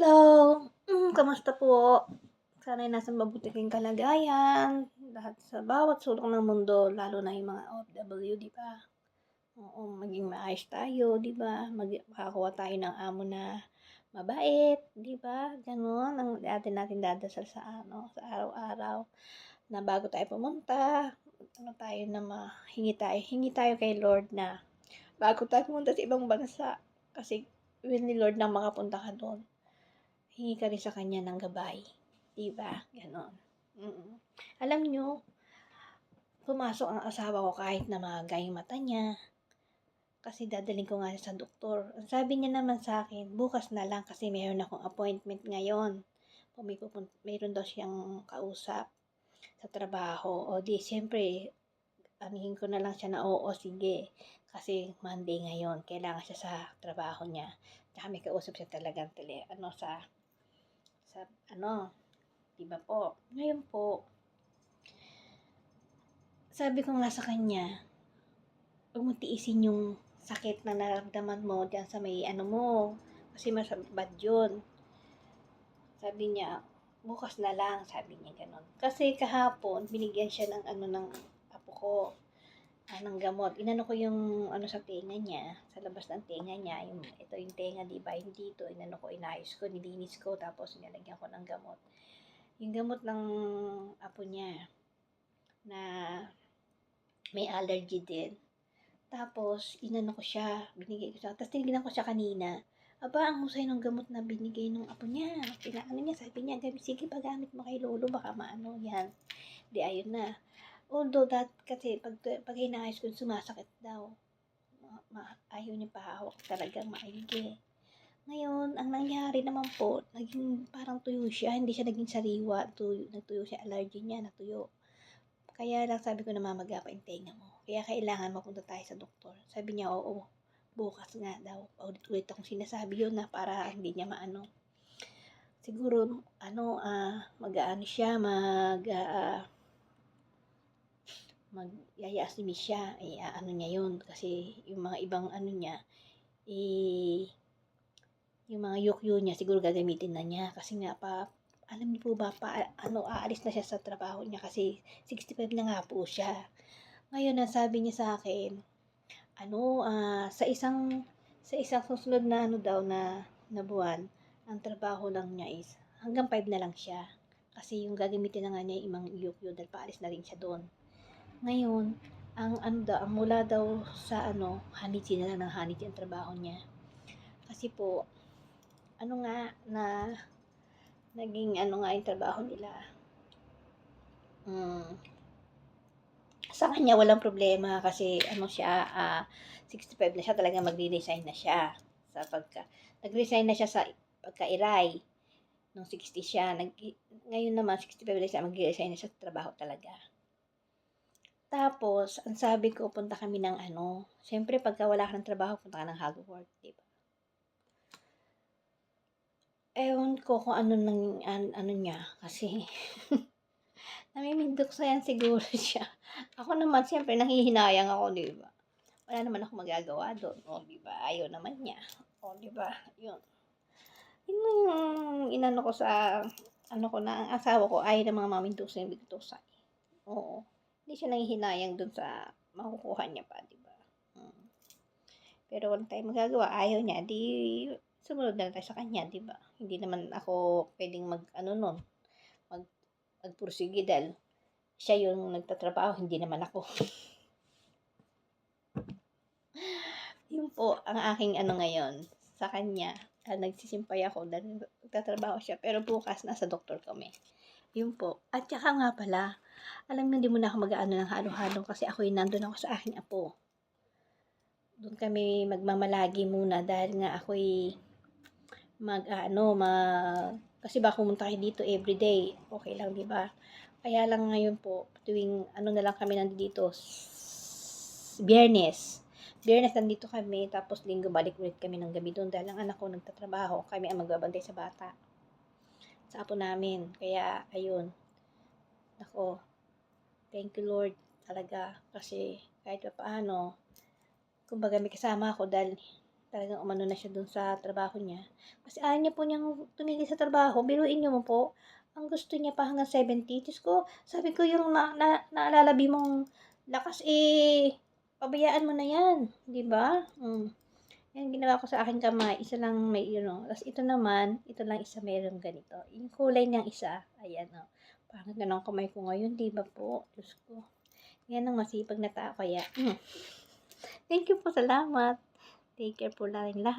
Hello! Mm, kamusta po? Sana'y nasa mabuti kayong kalagayan. Lahat sa bawat sulok ng mundo, lalo na yung mga OFW, di ba? Oo, maging maayos tayo, di ba? Mag makakuha tayo ng amo na mabait, di ba? Ganon ang atin natin dadasal sa ano, sa araw-araw na bago tayo pumunta, ano tayo na mahingi tayo, hingi tayo kay Lord na bago tayo pumunta sa ibang bansa kasi will ni Lord na makapunta ka doon hingi ka rin sa kanya ng gabay. Diba? Ganon. Mm-mm. Alam nyo, pumasok ang asawa ko kahit na magay mata niya. Kasi dadaling ko nga sa doktor. Ang sabi niya naman sa akin, bukas na lang kasi mayroon akong appointment ngayon. May pupun- mayroon daw siyang kausap sa trabaho. O di, siyempre, anihin ko na lang siya na oo, sige. Kasi Monday ngayon, kailangan siya sa trabaho niya. Tsaka may kausap siya talagang tele, ano, sa sa ano, 'di ba po? Ngayon po, sabi ko nga sa kanya, huwag mo tiisin yung sakit na nararamdaman mo diyan sa may ano mo, kasi mas bad yun. Sabi niya, bukas na lang, sabi niya ganun. Kasi kahapon, binigyan siya ng ano ng apo ko, ng gamot. Inano ko yung ano sa tenga niya, sa labas ng tenga niya, yung ito yung tenga, di ba? Yung dito, inano ko, inayos ko, nilinis ko, tapos nilagyan ko ng gamot. Yung gamot ng apo niya na may allergy din. Tapos, inano ko siya, binigay ko siya. Tapos, tinignan ko siya kanina. Aba, ang husay ng gamot na binigay ng apo niya. Pinaano niya, sabi niya, "Gabi, sige, pagamit mo kay Lolo, baka maano yan. Di, ayun na. Although that, kasi pag, pag inaayos ko, sumasakit daw. Ma, ma, ayaw niya pahawak talagang maigi. Ngayon, ang nangyari naman po, naging parang tuyo siya, hindi siya naging sariwa, tuyo, nagtuyo siya, allergy niya, natuyo. Kaya lang sabi ko na mamaga pa yung tenga mo. Kaya kailangan mapunta tayo sa doktor. Sabi niya, oo, bukas nga daw. Paulit-ulit akong sinasabi yun na para hindi niya maano. Siguro, ano, ah, mag-aano siya, mag, ah, magyayasimi siya, ay ano niya yun, kasi yung mga ibang ano niya, eh, yung mga yukyo niya, siguro gagamitin na niya, kasi nga pa, alam niyo po ba, pa, ano, aalis na siya sa trabaho niya, kasi 65 na nga po siya. Ngayon, ang sabi niya sa akin, ano, ah, sa isang, sa isang susunod na ano daw na, na buwan, ang trabaho lang niya is, hanggang 5 na lang siya. Kasi yung gagamitin na nga niya, yung imang yukyo, dahil paalis na rin siya doon. Ngayon, ang ano daw, ang mula daw sa ano, Hanichi na lang ng Hanichi ang trabaho niya. Kasi po, ano nga, na, naging ano nga yung trabaho nila. Mm, sa kanya walang problema kasi ano siya, ah, 65 na siya, talaga magre-resign na siya. Sa pagka, nag-resign na siya sa pagka-iray. Nung 60 siya, nag, ngayon naman 65 na siya, mag-resign na siya sa trabaho talaga. Tapos, ang sabi ko, punta kami ng ano, siyempre pagka wala ka ng trabaho, punta ka ng Hogwarts, di ba? Ewan ko kung ano nang, an, ano niya, kasi namimindok sa yan siguro siya. Ako naman, siyempre, nanghihinayang ako, di ba? Wala naman ako magagawa doon, o, di ba? Ayaw naman niya, o, di ba? Yun. Yun yung inano ko sa, ano ko na, ang asawa ko, ayaw ng mga mamindok sa yung bigtusay. Oo hindi siya nanghihinayang dun sa makukuha niya pa, di ba? Hmm. Pero wala tayong magagawa, ayaw niya, di sumunod na tayo sa kanya, di ba? Hindi naman ako pwedeng mag, ano nun, mag, magpursige dahil siya yung nagtatrabaho, hindi naman ako. yun po ang aking ano ngayon sa kanya. Uh, nagsisimpay ako dahil nagtatrabaho siya. Pero bukas nasa doktor kami. Yun po. At saka nga pala, alam mo, hindi mo na ako mag-ano ng halo-halo kasi ako yung nandun ako sa aking apo. Doon kami magmamalagi muna dahil nga ako'y mag, ano, mag, kasi baka pumunta kayo dito everyday. Okay lang, di ba? Kaya lang ngayon po, tuwing ano na lang kami nandito, biyernes. Biyernes nandito kami, tapos linggo balik ulit kami ng gabi doon dahil ang anak ko nagtatrabaho, kami ang magbabantay sa bata. Sa apo namin. Kaya, ayun. Ako, thank you Lord talaga kasi kahit pa paano, kumbaga may kasama ako dahil talagang umano na siya dun sa trabaho niya. Kasi ayaw niya po niyang tumigil sa trabaho. Biruin niyo mo po. Ang gusto niya pa hanggang 70. Diyos ko, sabi ko yung na, na, naalalabi mong lakas eh, pabayaan mo na yan. Di ba? Mm. Yan ginawa ko sa aking kamay. Isa lang may ano. Tapos ito naman, ito lang isa mayroong ganito. Yung kulay niyang isa, ayan. Oh. Parang ganun kamay ko ngayon, di ba po? Diyos ko. Yan ang masipag na tao kaya. Mm. Thank you po, salamat. Take care po lang lahat.